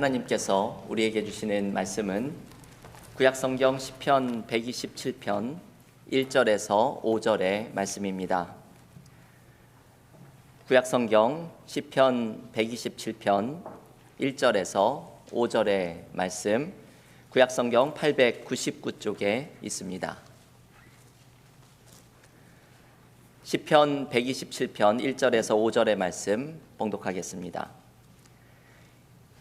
하나님께서 우리에게 주시는 말씀은 구약성경 시편 127편 1절에서 5절의 말씀입니다. 구약성경 시편 127편 1절에서 5절의 말씀 구약성경 899쪽에 있습니다. 시편 127편 1절에서 5절의 말씀 봉독하겠습니다.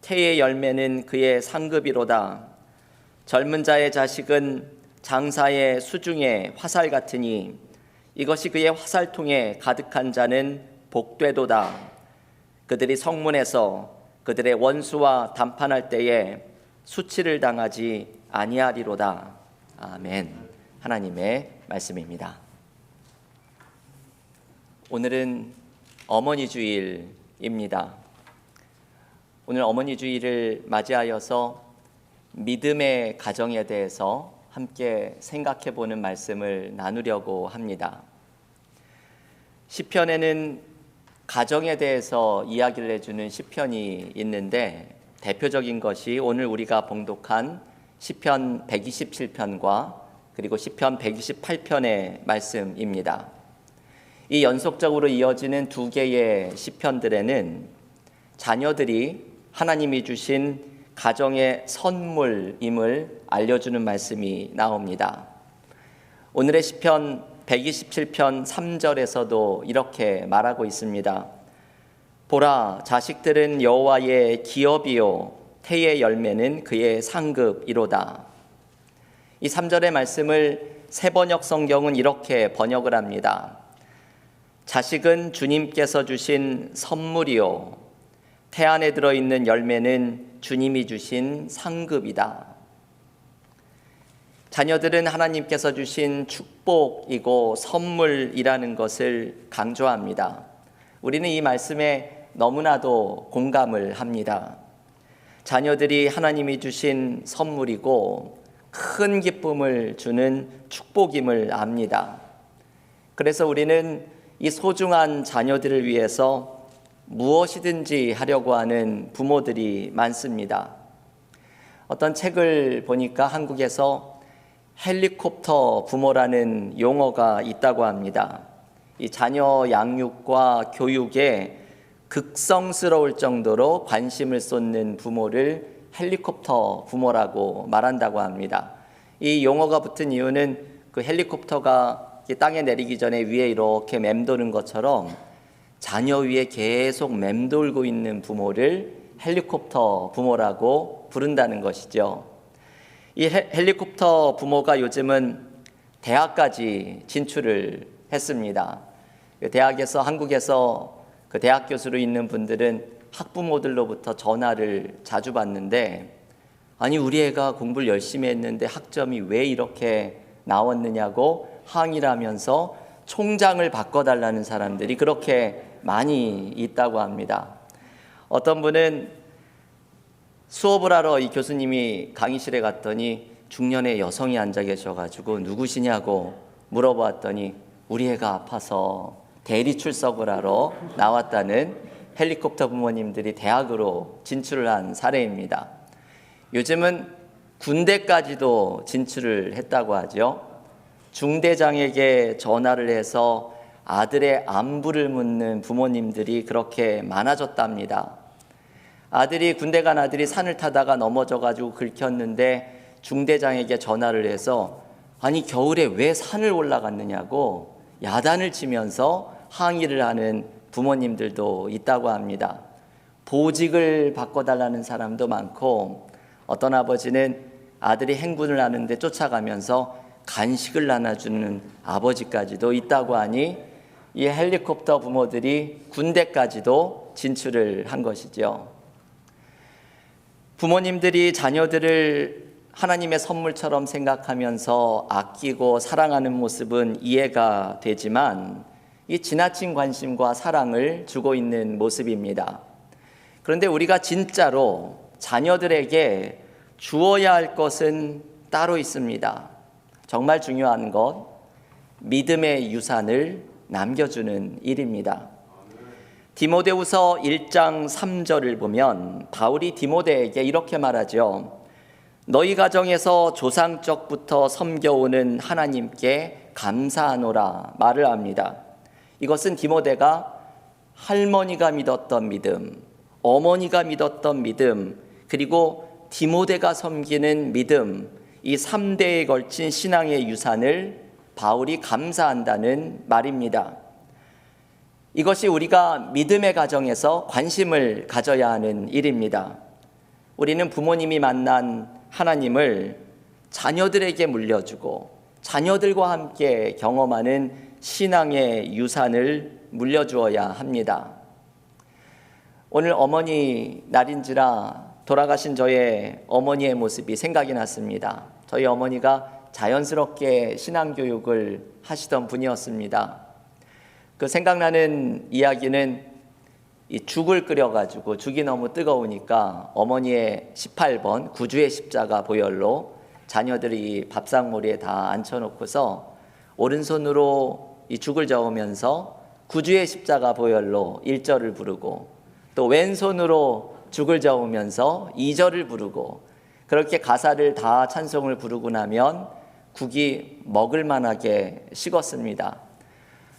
태의 열매는 그의 상급이로다. 젊은 자의 자식은 장사의 수중의 화살 같으니 이것이 그의 화살통에 가득한 자는 복되도다. 그들이 성문에서 그들의 원수와 담판할 때에 수치를 당하지 아니하리로다. 아멘. 하나님의 말씀입니다. 오늘은 어머니 주일입니다. 오늘 어머니 주일을 맞이하여서 믿음의 가정에 대해서 함께 생각해 보는 말씀을 나누려고 합니다. 시편에는 가정에 대해서 이야기를 해주는 시편이 있는데 대표적인 것이 오늘 우리가 봉독한 시편 127편과 그리고 시편 128편의 말씀입니다. 이 연속적으로 이어지는 두 개의 시편들에는 자녀들이 하나님이 주신 가정의 선물임을 알려주는 말씀이 나옵니다. 오늘의 시편 127편 3절에서도 이렇게 말하고 있습니다. 보라 자식들은 여호와의 기업이요 태의 열매는 그의 상급이로다. 이 3절의 말씀을 세번역 성경은 이렇게 번역을 합니다. 자식은 주님께서 주신 선물이요 태 안에 들어 있는 열매는 주님이 주신 상급이다. 자녀들은 하나님께서 주신 축복이고 선물이라는 것을 강조합니다. 우리는 이 말씀에 너무나도 공감을 합니다. 자녀들이 하나님이 주신 선물이고 큰 기쁨을 주는 축복임을 압니다. 그래서 우리는 이 소중한 자녀들을 위해서 무엇이든지 하려고 하는 부모들이 많습니다. 어떤 책을 보니까 한국에서 헬리콥터 부모라는 용어가 있다고 합니다. 이 자녀 양육과 교육에 극성스러울 정도로 관심을 쏟는 부모를 헬리콥터 부모라고 말한다고 합니다. 이 용어가 붙은 이유는 그 헬리콥터가 땅에 내리기 전에 위에 이렇게 맴도는 것처럼 자녀 위에 계속 맴돌고 있는 부모를 헬리콥터 부모라고 부른다는 것이죠. 이 헬리콥터 부모가 요즘은 대학까지 진출을 했습니다. 그 대학에서 한국에서 그 대학 교수로 있는 분들은 학부모들로부터 전화를 자주 받는데 아니 우리 애가 공부를 열심히 했는데 학점이 왜 이렇게 나왔느냐고 항의를 하면서 총장을 바꿔달라는 사람들이 그렇게 많이 있다고 합니다. 어떤 분은 수업을 하러 이 교수님이 강의실에 갔더니 중년의 여성이 앉아 계셔가지고 누구시냐고 물어봤더니 우리 애가 아파서 대리 출석을 하러 나왔다는 헬리콥터 부모님들이 대학으로 진출을 한 사례입니다. 요즘은 군대까지도 진출을 했다고 하죠. 중대장에게 전화를 해서 아들의 안부를 묻는 부모님들이 그렇게 많아졌답니다. 아들이 군대 간 아들이 산을 타다가 넘어져 가지고 긁혔는데 중대장에게 전화를 해서 아니 겨울에 왜 산을 올라갔느냐고 야단을 치면서 항의를 하는 부모님들도 있다고 합니다. 보직을 바꿔달라는 사람도 많고 어떤 아버지는 아들이 행군을 하는데 쫓아가면서 간식을 나눠주는 아버지까지도 있다고 하니 이 헬리콥터 부모들이 군대까지도 진출을 한 것이죠. 부모님들이 자녀들을 하나님의 선물처럼 생각하면서 아끼고 사랑하는 모습은 이해가 되지만 이 지나친 관심과 사랑을 주고 있는 모습입니다. 그런데 우리가 진짜로 자녀들에게 주어야 할 것은 따로 있습니다. 정말 중요한 것, 믿음의 유산을 남겨주는 일입니다. 디모데후서 1장 3절을 보면 바울이 디모데에게 이렇게 말하죠. 너희 가정에서 조상적부터 섬겨오는 하나님께 감사하노라 말을 합니다. 이것은 디모데가 할머니가 믿었던 믿음, 어머니가 믿었던 믿음, 그리고 디모데가 섬기는 믿음, 이 3대에 걸친 신앙의 유산을 바울이 감사한다는 말입니다. 이것이 우리가 믿음의 가정에서 관심을 가져야 하는 일입니다. 우리는 부모님이 만난 하나님을 자녀들에게 물려주고 자녀들과 함께 경험하는 신앙의 유산을 물려주어야 합니다. 오늘 어머니 날인지라 돌아가신 저의 어머니의 모습이 생각이 났습니다. 저희 어머니가 자연스럽게 신앙교육을 하시던 분이었습니다. 그 생각나는 이야기는 이 죽을 끓여가지고 죽이 너무 뜨거우니까 어머니의 18번 구주의 십자가 보혈로 자녀들이 밥상머리에 다 앉혀놓고서 오른손으로 이 죽을 저으면서 구주의 십자가 보혈로 1절을 부르고 또 왼손으로 죽을 저으면서 2절을 부르고 그렇게 가사를 다 찬송을 부르고 나면 국이 먹을 만하게 식었습니다.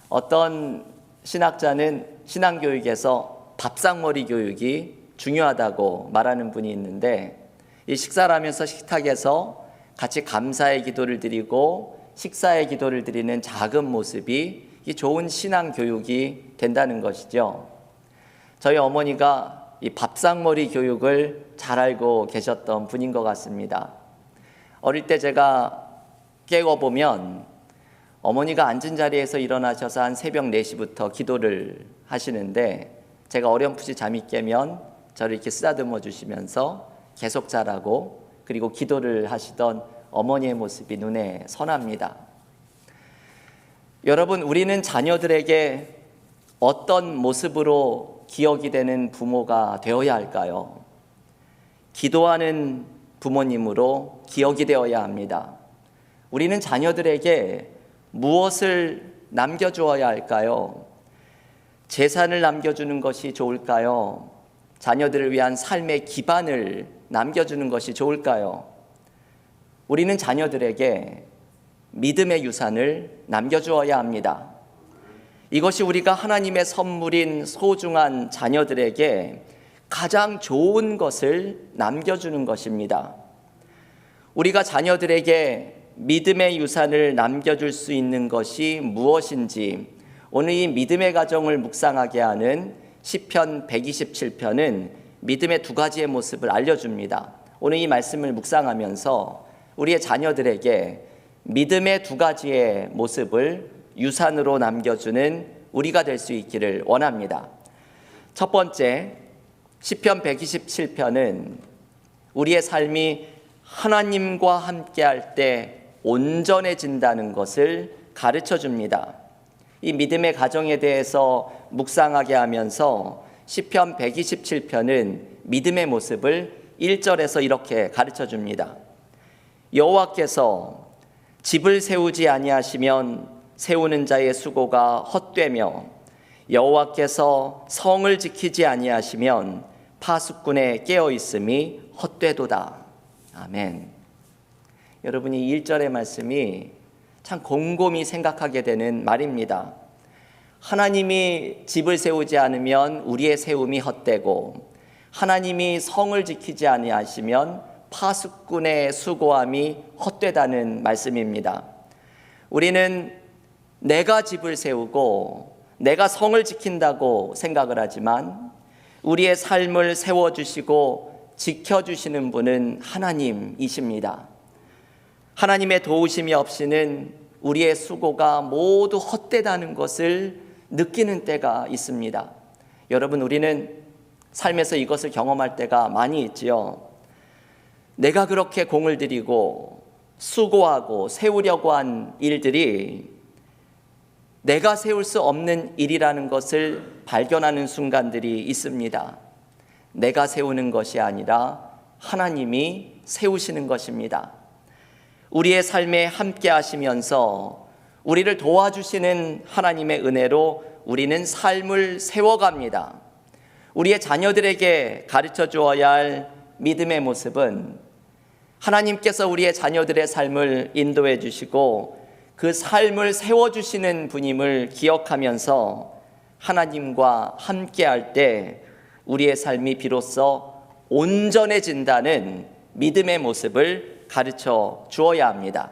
어떤 신학자는 신앙교육에서 밥상머리 교육이 중요하다고 말하는 분이 있는데 이 식사를 하면서 식탁에서 같이 감사의 기도를 드리고 식사의 기도를 드리는 작은 모습이 이 좋은 신앙 교육이 된다는 것이죠. 저희 어머니가 이 밥상머리 교육을 잘 알고 계셨던 분인 것 같습니다. 어릴 때 제가 깨워 보면 어머니가 앉은 자리에서 일어나셔서 한 새벽 4시부터 기도를 하시는데 제가 어렴풋이 잠이 깨면 저를 이렇게 쓰다듬어 주시면서 계속 자라고 그리고 기도를 하시던 어머니의 모습이 눈에 선합니다. 여러분, 우리는 자녀들에게 어떤 모습으로 기억이 되는 부모가 되어야 할까요? 기도하는 부모님으로 기억이 되어야 합니다. 우리는 자녀들에게 무엇을 남겨주어야 할까요? 재산을 남겨주는 것이 좋을까요? 자녀들을 위한 삶의 기반을 남겨주는 것이 좋을까요? 우리는 자녀들에게 믿음의 유산을 남겨주어야 합니다. 이것이 우리가 하나님의 선물인 소중한 자녀들에게 가장 좋은 것을 남겨주는 것입니다. 우리가 자녀들에게 믿음의 유산을 남겨줄 수 있는 것이 무엇인지 오늘 이 믿음의 가정을 묵상하게 하는 시편 127편은 믿음의 두 가지의 모습을 알려줍니다. 오늘 이 말씀을 묵상하면서 우리의 자녀들에게 믿음의 두 가지의 모습을 유산으로 남겨주는 우리가 될 수 있기를 원합니다. 첫 번째, 시편 127편은 우리의 삶이 하나님과 함께할 때 온전해진다는 것을 가르쳐 줍니다. 이 믿음의 가정에 대해서 묵상하게 하면서 시편 127편은 믿음의 모습을 1절에서 이렇게 가르쳐 줍니다. 여호와께서 집을 세우지 아니하시면 세우는 자의 수고가 헛되며 여호와께서 성을 지키지 아니하시면 파수꾼의 깨어 있음이 헛되도다. 아멘. 여러분이 1절의 말씀이 참 곰곰이 생각하게 되는 말입니다. 하나님이 집을 세우지 않으면 우리의 세움이 헛되고 하나님이 성을 지키지 아니하시면 파수꾼의 수고함이 헛되다는 말씀입니다. 우리는 내가 집을 세우고 내가 성을 지킨다고 생각을 하지만 우리의 삶을 세워주시고 지켜주시는 분은 하나님이십니다. 하나님의 도우심이 없이는 우리의 수고가 모두 헛되다는 것을 느끼는 때가 있습니다. 여러분, 우리는 삶에서 이것을 경험할 때가 많이 있지요. 내가 그렇게 공을 들이고 수고하고 세우려고 한 일들이 내가 세울 수 없는 일이라는 것을 발견하는 순간들이 있습니다. 내가 세우는 것이 아니라 하나님이 세우시는 것입니다. 우리의 삶에 함께 하시면서 우리를 도와주시는 하나님의 은혜로 우리는 삶을 세워갑니다. 우리의 자녀들에게 가르쳐 주어야 할 믿음의 모습은 하나님께서 우리의 자녀들의 삶을 인도해 주시고 그 삶을 세워 주시는 분임을 기억하면서 하나님과 함께 할 때 우리의 삶이 비로소 온전해진다는 믿음의 모습을 가르쳐 주어야 합니다.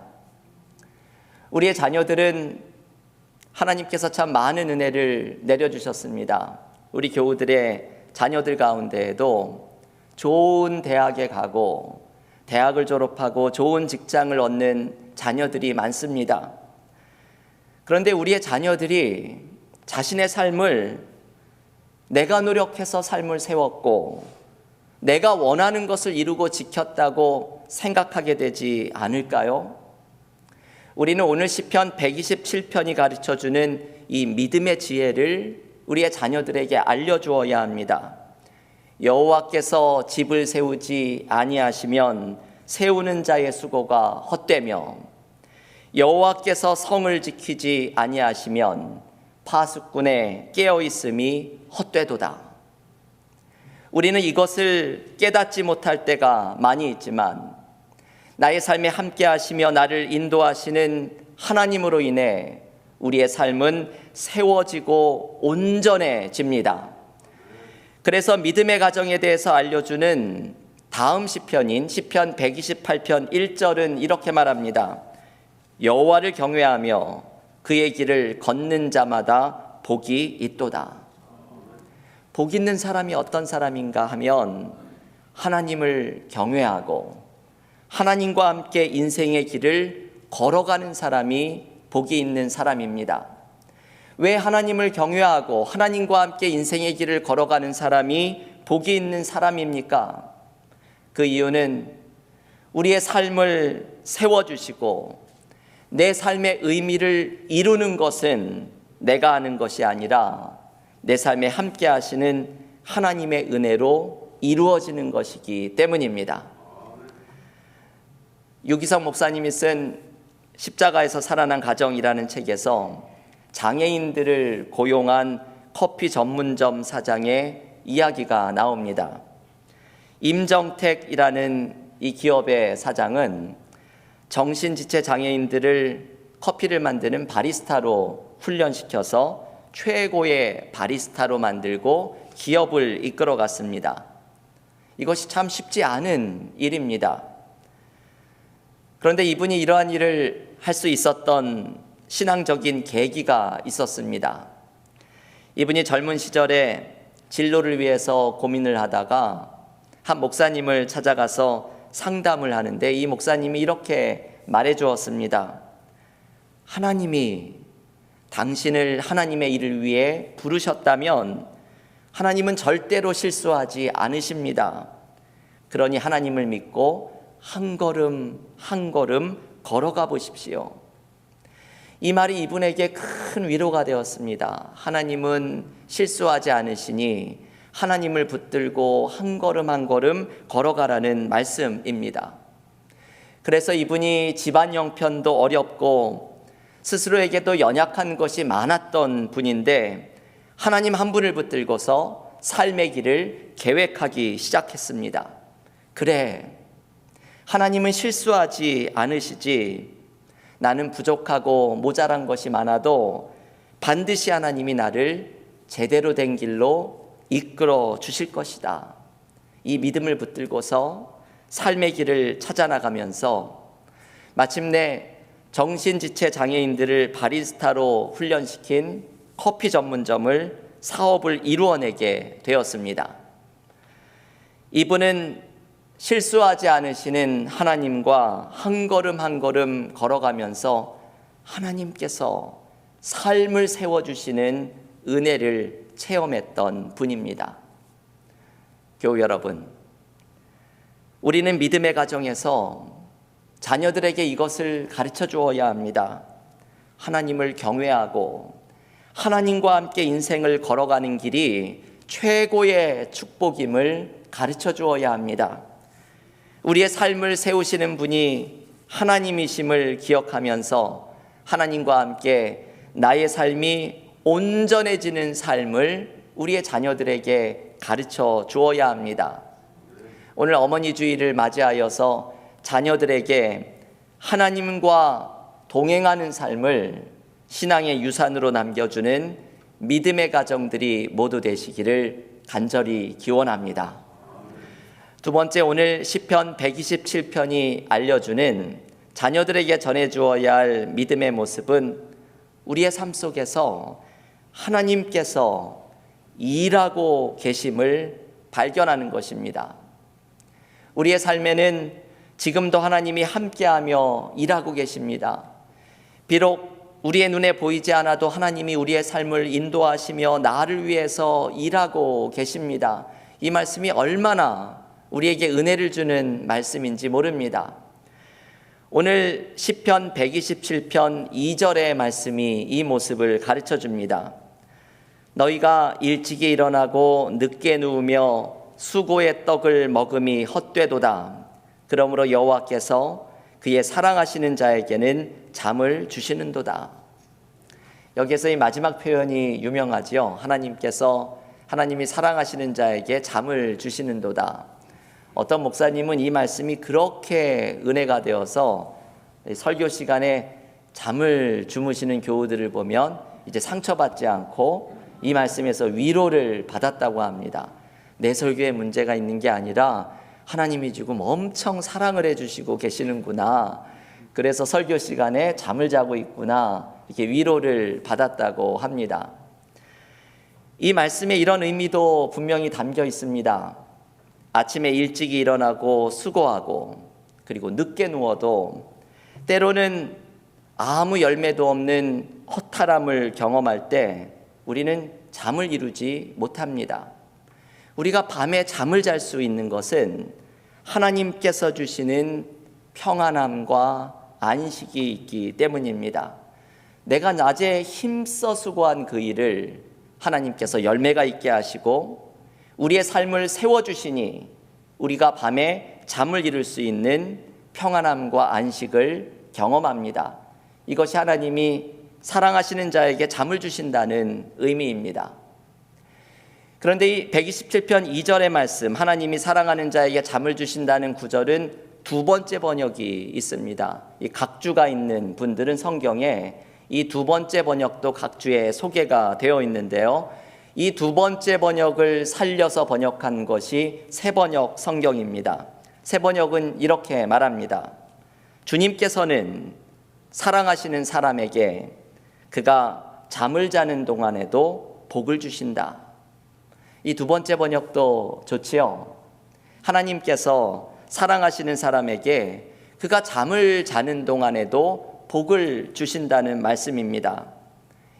우리의 자녀들은 하나님께서 참 많은 은혜를 내려주셨습니다. 우리 교우들의 자녀들 가운데에도 좋은 대학에 가고 대학을 졸업하고 좋은 직장을 얻는 자녀들이 많습니다. 그런데 우리의 자녀들이 자신의 삶을 내가 노력해서 삶을 세웠고 내가 원하는 것을 이루고 지켰다고 생각하게 되지 않을까요? 우리는 오늘 시편 127편이 가르쳐 주는 이 믿음의 지혜를 우리의 자녀들에게 알려 주어야 합니다. 여호와께서 집을 세우지 아니하시면 세우는 자의 수고가 헛되며 여호와께서 성을 지키지 아니하시면 파수꾼의 깨어 있음이 헛되도다. 우리는 이것을 깨닫지 못할 때가 많이 있지만 나의 삶에 함께 하시며 나를 인도하시는 하나님으로 인해 우리의 삶은 세워지고 온전해집니다. 그래서 믿음의 가정에 대해서 알려주는 다음 시편인 시편 128편 1절은 이렇게 말합니다. 여호와를 경외하며 그의 길을 걷는 자마다 복이 있도다. 복 있는 사람이 어떤 사람인가 하면 하나님을 경외하고 하나님과 함께 인생의 길을 걸어가는 사람이 복이 있는 사람입니다. 왜 하나님을 경외하고 하나님과 함께 인생의 길을 걸어가는 사람이 복이 있는 사람입니까? 그 이유는 우리의 삶을 세워주시고 내 삶의 의미를 이루는 것은 내가 하는 것이 아니라 내 삶에 함께 하시는 하나님의 은혜로 이루어지는 것이기 때문입니다. 유기성 목사님이 쓴 십자가에서 살아난 가정이라는 책에서 장애인들을 고용한 커피 전문점 사장의 이야기가 나옵니다. 임정택이라는 이 기업의 사장은 정신지체 장애인들을 커피를 만드는 바리스타로 훈련시켜서 최고의 바리스타로 만들고 기업을 이끌어 갔습니다. 이것이 참 쉽지 않은 일입니다. 그런데 이분이 이러한 일을 할 수 있었던 신앙적인 계기가 있었습니다. 이분이 젊은 시절에 진로를 위해서 고민을 하다가 한 목사님을 찾아가서 상담을 하는데 이 목사님이 이렇게 말해 주었습니다. 하나님이 당신을 하나님의 일을 위해 부르셨다면 하나님은 절대로 실수하지 않으십니다. 그러니 하나님을 믿고 한 걸음 한 걸음 걸어가 보십시오. 이 말이 이분에게 큰 위로가 되었습니다. 하나님은 실수하지 않으시니 하나님을 붙들고 한 걸음 한 걸음 걸어가라는 말씀입니다. 그래서 이분이 집안 형편도 어렵고 스스로에게도 연약한 것이 많았던 분인데 하나님 한 분을 붙들고서 삶의 길을 계획하기 시작했습니다. 그래, 하나님은 실수하지 않으시지. 나는 부족하고 모자란 것이 많아도 반드시 하나님이 나를 제대로 된 길로 이끌어 주실 것이다. 이 믿음을 붙들고서 삶의 길을 찾아 나가면서 마침내 정신지체 장애인들을 바리스타로 훈련시킨 커피 전문점을 사업을 이루어내게 되었습니다. 이분은 실수하지 않으시는 하나님과 한 걸음 한 걸음 걸어가면서 하나님께서 삶을 세워주시는 은혜를 체험했던 분입니다. 교우 여러분, 우리는 믿음의 가정에서 자녀들에게 이것을 가르쳐 주어야 합니다. 하나님을 경외하고 하나님과 함께 인생을 걸어가는 길이 최고의 축복임을 가르쳐 주어야 합니다. 우리의 삶을 세우시는 분이 하나님이심을 기억하면서 하나님과 함께 나의 삶이 온전해지는 삶을 우리의 자녀들에게 가르쳐 주어야 합니다. 오늘 어머니 주의를 맞이하여서 자녀들에게 하나님과 동행하는 삶을 신앙의 유산으로 남겨주는 믿음의 가정들이 모두 되시기를 간절히 기원합니다. 두 번째 오늘 시편 127편이 알려주는 자녀들에게 전해 주어야 할 믿음의 모습은 우리의 삶 속에서 하나님께서 일하고 계심을 발견하는 것입니다. 우리의 삶에는 지금도 하나님이 함께하며 일하고 계십니다. 비록 우리의 눈에 보이지 않아도 하나님이 우리의 삶을 인도하시며 나를 위해서 일하고 계십니다. 이 말씀이 얼마나 우리에게 은혜를 주는 말씀인지 모릅니다. 오늘 시편 127편 2절의 말씀이 이 모습을 가르쳐 줍니다. 너희가 일찍이 일어나고 늦게 누우며 수고의 떡을 먹음이 헛되도다. 그러므로 여호와께서 그의 사랑하시는 자에게는 잠을 주시는도다. 여기에서 이 마지막 표현이 유명하지요. 하나님께서 하나님이 사랑하시는 자에게 잠을 주시는도다. 어떤 목사님은 이 말씀이 그렇게 은혜가 되어서 설교 시간에 잠을 주무시는 교우들을 보면 이제 상처받지 않고 이 말씀에서 위로를 받았다고 합니다. 내 설교에 문제가 있는 게 아니라 하나님이 지금 엄청 사랑을 해주시고 계시는구나. 그래서 설교 시간에 잠을 자고 있구나. 이렇게 위로를 받았다고 합니다. 이 말씀에 이런 의미도 분명히 담겨 있습니다. 아침에 일찍 일어나고 수고하고 그리고 늦게 누워도 때로는 아무 열매도 없는 허탈함을 경험할 때 우리는 잠을 이루지 못합니다. 우리가 밤에 잠을 잘 수 있는 것은 하나님께서 주시는 평안함과 안식이 있기 때문입니다. 내가 낮에 힘써 수고한 그 일을 하나님께서 열매가 있게 하시고 우리의 삶을 세워주시니 우리가 밤에 잠을 이룰 수 있는 평안함과 안식을 경험합니다. 이것이 하나님이 사랑하시는 자에게 잠을 주신다는 의미입니다. 그런데 이 127편 2절의 말씀, 하나님이 사랑하는 자에게 잠을 주신다는 구절은 두 번째 번역이 있습니다. 이 각주가 있는 분들은 성경에 이 두 번째 번역도 각주에 소개가 되어 있는데요. 이 두 번째 번역을 살려서 번역한 것이 새 번역 성경입니다. 새 번역은 이렇게 말합니다. 주님께서는 사랑하시는 사람에게 그가 잠을 자는 동안에도 복을 주신다. 이 두 번째 번역도 좋지요. 하나님께서 사랑하시는 사람에게 그가 잠을 자는 동안에도 복을 주신다는 말씀입니다.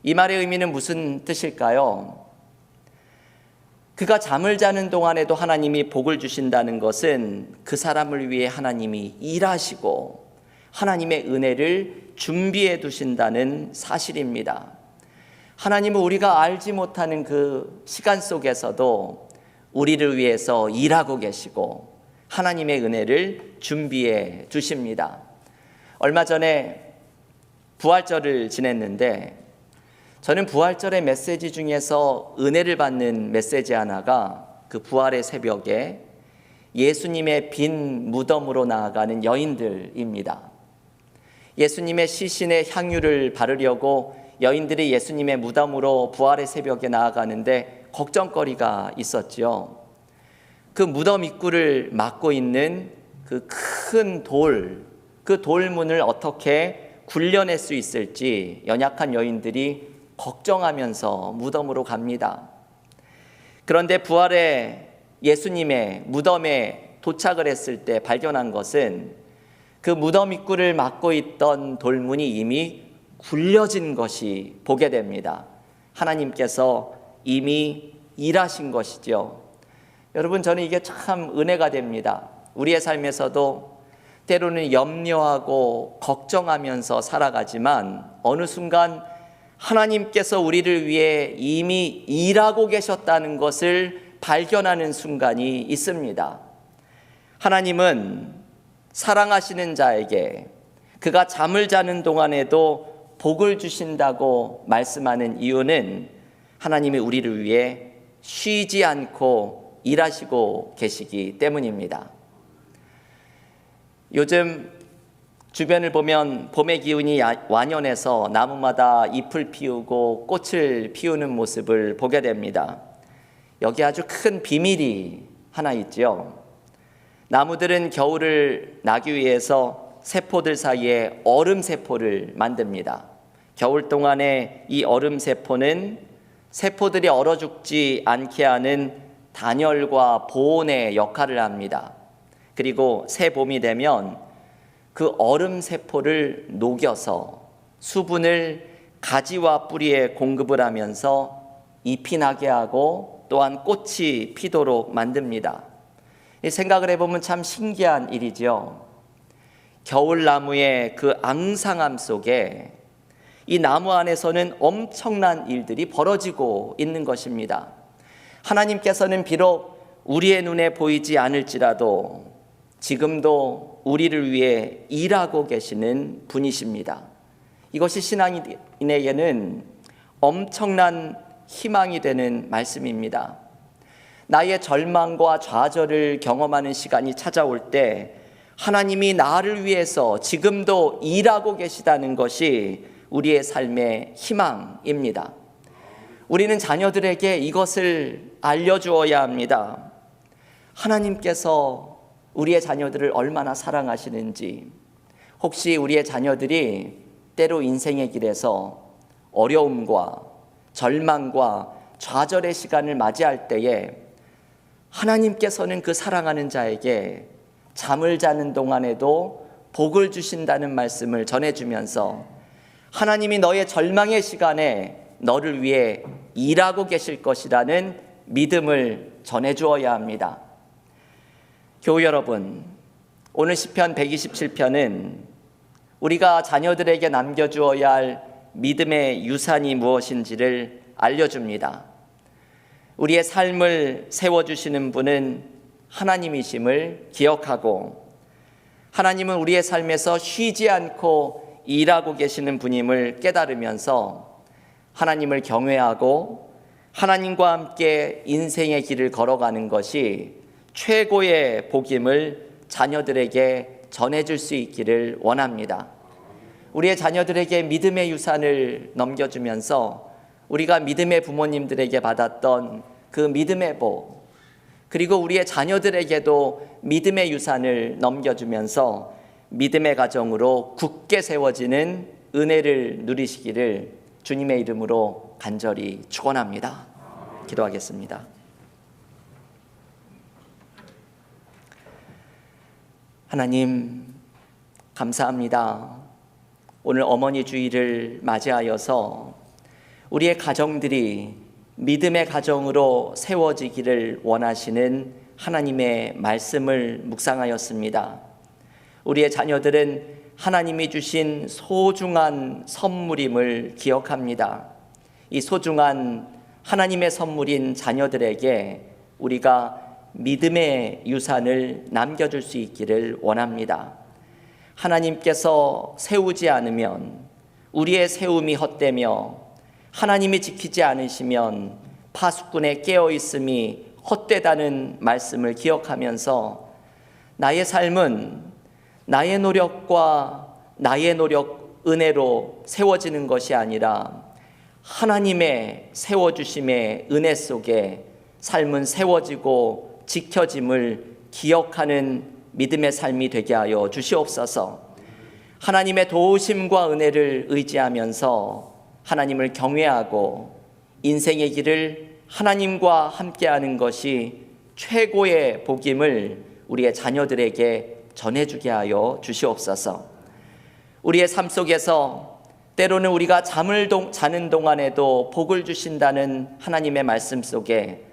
이 말의 의미는 무슨 뜻일까요? 그가 잠을 자는 동안에도 하나님이 복을 주신다는 것은 그 사람을 위해 하나님이 일하시고 하나님의 은혜를 준비해 두신다는 사실입니다. 하나님은 우리가 알지 못하는 그 시간 속에서도 우리를 위해서 일하고 계시고 하나님의 은혜를 준비해 주십니다. 얼마 전에 부활절을 지냈는데 저는 부활절의 메시지 중에서 은혜를 받는 메시지 하나가 그 부활의 새벽에 예수님의 빈 무덤으로 나아가는 여인들입니다. 예수님의 시신에 향유를 바르려고 여인들이 예수님의 무덤으로 부활의 새벽에 나아가는데 걱정거리가 있었지요. 그 무덤 입구를 막고 있는 그 큰 돌, 그 돌문을 어떻게 굴려낼 수 있을지 연약한 여인들이 걱정하면서 무덤으로 갑니다. 그런데 부활의 예수님의 무덤에 도착을 했을 때 발견한 것은 그 무덤 입구를 막고 있던 돌문이 이미 굴려진 것이 보게 됩니다. 하나님께서 이미 일하신 것이죠. 여러분 저는 이게 참 은혜가 됩니다. 우리의 삶에서도 때로는 염려하고 걱정하면서 살아가지만 어느 순간 하나님께서 우리를 위해 이미 일하고 계셨다는 것을 발견하는 순간이 있습니다. 하나님은 사랑하시는 자에게 그가 잠을 자는 동안에도 복을 주신다고 말씀하는 이유는 하나님이 우리를 위해 쉬지 않고 일하시고 계시기 때문입니다. 요즘 주변을 보면 봄의 기운이 완연해서 나무마다 잎을 피우고 꽃을 피우는 모습을 보게 됩니다. 여기 아주 큰 비밀이 하나 있죠. 나무들은 겨울을 나기 위해서 세포들 사이에 얼음 세포를 만듭니다. 겨울 동안에 이 얼음 세포는 세포들이 얼어 죽지 않게 하는 단열과 보온의 역할을 합니다. 그리고 새 봄이 되면 그 얼음 세포를 녹여서 수분을 가지와 뿌리에 공급을 하면서 잎이 나게 하고 또한 꽃이 피도록 만듭니다. 생각을 해보면 참 신기한 일이죠. 겨울나무의 그 앙상함 속에 이 나무 안에서는 엄청난 일들이 벌어지고 있는 것입니다. 하나님께서는 비록 우리의 눈에 보이지 않을지라도 지금도 우리를 위해 일하고 계시는 분이십니다. 이것이 신앙인에게는 엄청난 희망이 되는 말씀입니다. 나의 절망과 좌절을 경험하는 시간이 찾아올 때 하나님이 나를 위해서 지금도 일하고 계시다는 것이 우리의 삶의 희망입니다. 우리는 자녀들에게 이것을 알려주어야 합니다. 하나님께서 우리의 자녀들을 얼마나 사랑하시는지, 혹시 우리의 자녀들이 때로 인생의 길에서 어려움과 절망과 좌절의 시간을 맞이할 때에 하나님께서는 그 사랑하는 자에게 잠을 자는 동안에도 복을 주신다는 말씀을 전해주면서 하나님이 너의 절망의 시간에 너를 위해 일하고 계실 것이라는 믿음을 전해주어야 합니다. 교우 여러분, 오늘 시편 127편은 우리가 자녀들에게 남겨주어야 할 믿음의 유산이 무엇인지를 알려줍니다. 우리의 삶을 세워주시는 분은 하나님이심을 기억하고 하나님은 우리의 삶에서 쉬지 않고 일하고 계시는 분임을 깨달으면서 하나님을 경외하고 하나님과 함께 인생의 길을 걸어가는 것이 최고의 복임을 자녀들에게 전해줄 수 있기를 원합니다. 우리의 자녀들에게 믿음의 유산을 넘겨주면서 우리가 믿음의 부모님들에게 받았던 그 믿음의 복, 그리고 우리의 자녀들에게도 믿음의 유산을 넘겨주면서 믿음의 가정으로 굳게 세워지는 은혜를 누리시기를 주님의 이름으로 간절히 축원합니다. 기도하겠습니다. 하나님 감사합니다. 오늘 어머니 주일을 맞이하여서 우리의 가정들이 믿음의 가정으로 세워지기를 원하시는 하나님의 말씀을 묵상하였습니다. 우리의 자녀들은 하나님이 주신 소중한 선물임을 기억합니다. 이 소중한 하나님의 선물인 자녀들에게 우리가 믿음의 유산을 남겨줄 수 있기를 원합니다. 하나님께서 세우지 않으면 우리의 세움이 헛되며 하나님이 지키지 않으시면 파수꾼에 깨어 있음이 헛되다는 말씀을 기억하면서 나의 삶은 나의 노력과 나의 노력 은혜로 세워지는 것이 아니라 하나님의 세워주심의 은혜 속에 삶은 세워지고 지켜짐을 기억하는 믿음의 삶이 되게 하여 주시옵소서. 하나님의 도우심과 은혜를 의지하면서 하나님을 경외하고 인생의 길을 하나님과 함께하는 것이 최고의 복임을 우리의 자녀들에게 전해주게 하여 주시옵소서. 우리의 삶 속에서 때로는 우리가 잠을 자는 동안에도 복을 주신다는 하나님의 말씀 속에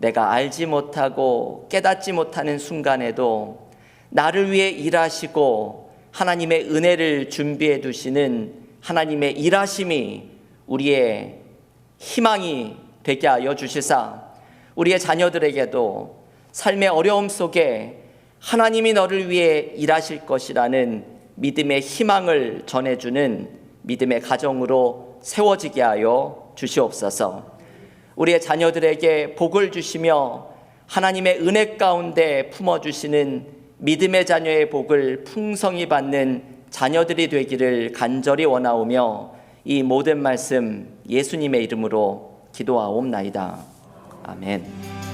내가 알지 못하고 깨닫지 못하는 순간에도 나를 위해 일하시고 하나님의 은혜를 준비해 두시는 하나님의 일하심이 우리의 희망이 되게 하여 주시사 우리의 자녀들에게도 삶의 어려움 속에 하나님이 너를 위해 일하실 것이라는 믿음의 희망을 전해주는 믿음의 가정으로 세워지게 하여 주시옵소서. 우리의 자녀들에게 복을 주시며 하나님의 은혜 가운데 품어주시는 믿음의 자녀의 복을 풍성히 받는 자녀들이 되기를 간절히 원하오며 이 모든 말씀 예수님의 이름으로 기도하옵나이다. 아멘.